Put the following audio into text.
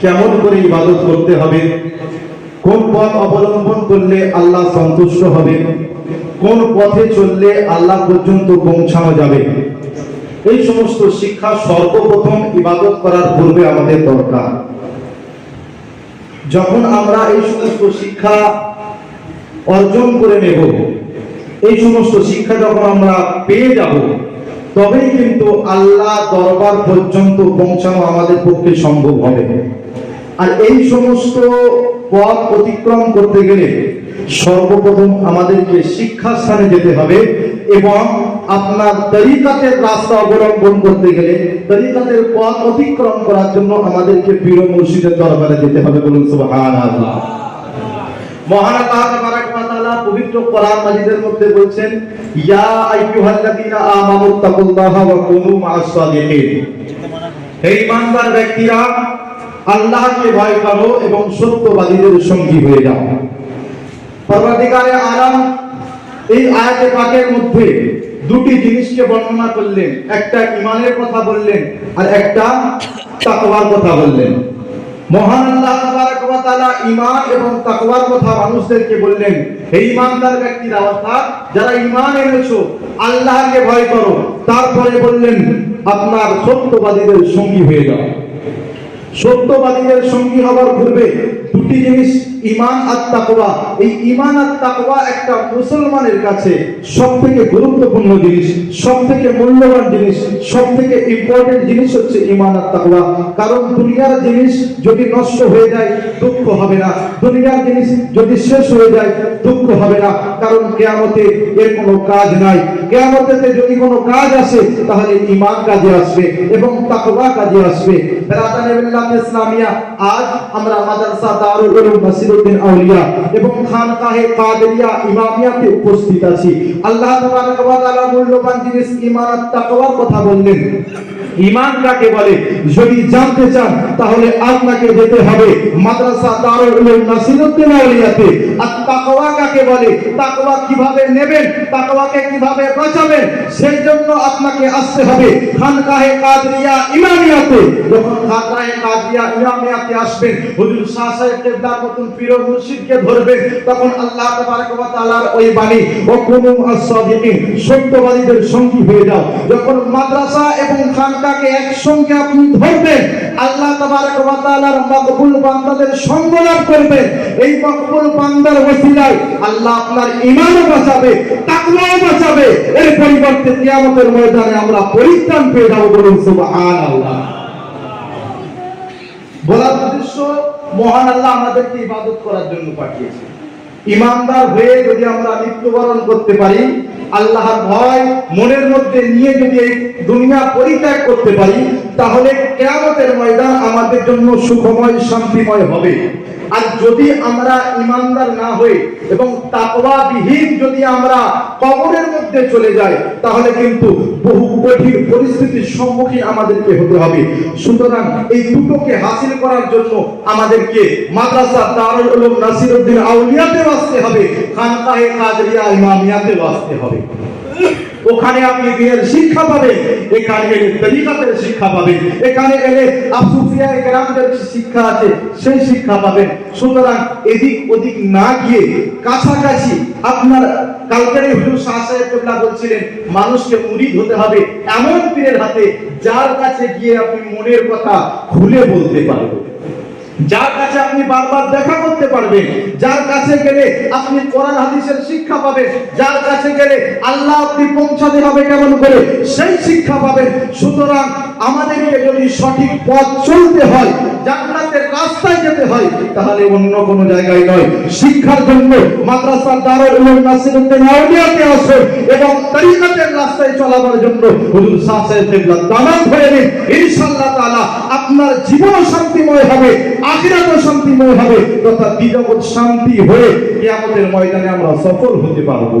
কেমন করে ইবাদত করতে হবে? কোন পথ অবলম্বন করলে আল্লাহ সন্তুষ্ট হবে? কোন পথে চললে আল্লাহ পর্যন্ত পৌঁছানো যাবে? এই সমস্ত শিক্ষা সর্বপ্রথম ইবাদত করার পূর্বে আমাদের দরকার। যখন আমরা এই সমস্ত শিক্ষা অর্জন করে নেব, এই সমস্ত শিক্ষা যখন আমরা পেয়ে যাব, তবেই কিন্তু আল্লাহ দরবার পর্যন্ত পৌঁছানো আমাদের পক্ষে সম্ভব হবে। আর এই সমস্ত পথ অতিক্রম করতে গেলে সর্বপ্রথম আমাদেরকে শিক্ষাস্থানে যেতে হবে এবং আপনার তরিকাতের রাস্তা অবলম্বন করতে গেলে তরিকাতের পথ অতিক্রম করার জন্য আমাদেরকে পীর মুর্শিদের দরবারে যেতে হবে বলুন মহান আল্লাহ পবিত্র কোরআন মাজিদের মধ্যে বলছেন, ইয়া আইয়ুহাল্লাযীনা ওয়া কুনু মা'আস সালিহিন হে ব্যক্তিরা আল্লাহকে ভয় করো এবং সত্যবাদীদের সঙ্গী হয়ে যাও পরবর্তীকালে আরাম, এই আয়াতে পাকের মধ্যে দুটি জিনিসকে বর্ণনা করলেন। একটা ইমানের কথা বললেন আর একটা তাকওয়ার কথা বললেন। মহান আল্লাহ তাবারক ওয়া তাআলা ঈমান এবং তাকওয়ার কথা মানুষদেরকে বললেন, হে ঈমানদার ব্যক্তিরা, অর্থাৎ যারা ঈমান এনেছো, আল্লাহকে ভয় করো। তারপরে বললেন, আপনার সত্যবাদীদের সঙ্গী হয়ে যাও। সত্যবাদীদের সঙ্গী হবার পূর্বে দুটি জিনিস ইমান আর তাকওয়া। এই ইমান আর তাকওয়া একটা মুসলমানের কাছে সবথেকে গুরুত্বপূর্ণ জিনিস, সবথেকে মূল্যবান জিনিস, সবথেকে ইম্পর্টেন্ট জিনিস হচ্ছে ইমান আর তাকওয়া। কারণ দুনিয়ার জিনিস যদি নষ্ট হয়ে যায়, দুঃখ হবে না। দুনিয়ার জিনিস যদি শেষ হয়ে যায়, দুঃখ হবে না। কারণ কেয়ামতে এর কোনো কাজ নাই। কেয়ামতেতে যদি কোনো কাজ আসে, তাহলে ইমান কাজে আসবে এবং তাকওয়া কাজে আসবে। ইসলামিয়া। আজ আমরা মাদ্রাসা দারুল উলুম নাসিরউদ্দিন আউলিয়া এবং খানকাহে কাদেরিয়া ইমামিয়াতে উপস্থিত আছি। আল্লাহ তাআলা মূল্যবান জিনিস, ঈমান তাকওয়ার কথা বললেন। ঈমান কাকে বলে? যদি জানতে চান, তাহলে আপনাকে যেতে হবে মাদ্রাসা দারুল উলুম নাসিরউদ্দিন আউলিয়াতে। আর তাকওয়া কাকে বলে? তাকওয়া কীভাবে নেবেন, তাকওয়াকে কীভাবে বাঁচাবেন সেই জন্য আপনাকে আসতে হবে খানকাহে কাদেরিয়া ইমামিয়াতে। যখন খানকাহে কাদেরিয়া ইমামিয়াতে আসবেন, হুজুর শাহ সাহেব কেবলার মতন পীর মুর্শিদকে ধরবেন, তখন আল্লাহ তাবারক ওয়া তাআলার ওই বাণী, ও কুনু আস-সাদিকিন সত্যবাদীদের সঙ্গী হয়ে যাও। যখন মাদ্রাসা এবং খানকাকে একসঙ্গে আপনি আল্লাহ মকবুল সঙ্গ লাভ এই মকবুল ওসিলায় আল্লাহ আপনার ঈমানও বাঁচাবে বাঁচাবে। এর পরিবর্তে ময়দানে আমরা পরিত্রাণ পেয়ে যাব বলুন বলার উদ্দেশ্য, মহান আল্লাহ আমাদেরকে ইবাদত করার জন্য পাঠিয়েছে। ইমানদার হয়ে যদি আমরা মৃত্যুবরণ করতে পারি আল্লাহর ভয় মনের মধ্যে নিয়ে যদি এই দুনিয়া পরিত্যাগ করতে পারি, তাহলে কেয়ামতের ময়দান আমাদের জন্য সুখময়, শান্তিময় হবে। আর যদি আমরা ইমানদার না হয়ে এবং তাকওয়া বিহীন যদি আমরা কবরের মধ্যে চলে যাই, তাহলে কিন্তু বহু কঠিন পরিস্থিতির সম্মুখীন আমাদেরকে হতে হবে। সুতরাং এই দুটোকে হাসিল করার জন্য আমাদেরকে মাদ্রাসা দারুল উলুম নাসিরউদ্দিন আউলিয়াতে আসতে হবে, খানকাহে কাদরিয়া ইমামিয়াতে আসতে হবে। ওখানে আপনি দিনের শিক্ষা পাবেন, এখানে এলে তরিকাতের শিক্ষা পাবেন, এখানে এলে আফসুফিয়া গ্রামদের শিক্ষা আছে, সেই শিক্ষা পাবেন। সুতরাং এদিক ওদিক না গিয়ে কাছাকাছি আপনার কালকের হুজুর শাহ সাহেব বলছিলেন, মানুষকে মুরিদ হতে হবে এমন পীরের হাতে যার কাছে গিয়ে আপনি মনের কথা খুলে বলতে পারবেন। যার কাছে আপনি বারবার দেখা করতে পারবেন যার কাছে গেলে আপনি কোরআন হাদিসের শিক্ষা পাবেন, যার কাছে গেলে আল্লাহ আপনি পৌঁছাতে হবে কেমন করে? সেই শিক্ষা পাবেন। সুতরাং আমাদেরকে যদি সঠিক পথ চলতে হয়, জান্নাতের রাস্তায় যেতে হয়, তাহলে অন্য কোনো জায়গায় নয়। শিক্ষার জন্য মাদ্রাসা দারুল উলুম নাসিরউদ্দিন আউলিয়াতে আসুন এবং তরিকতের রাস্তায় চলাবার জন্য হুজুর শাহ সাহেব কেবলা দামান হয়ে নিন। ইনশাআল্লাহ তাআলা আপনার জীবন শান্তিময় হবে, আখিরাতও শান্তিময় হবে, তথা দ্বিজগৎ শান্তি হয়ে কেয়ামতের ময়দানে আমরা সফল হতে পারব।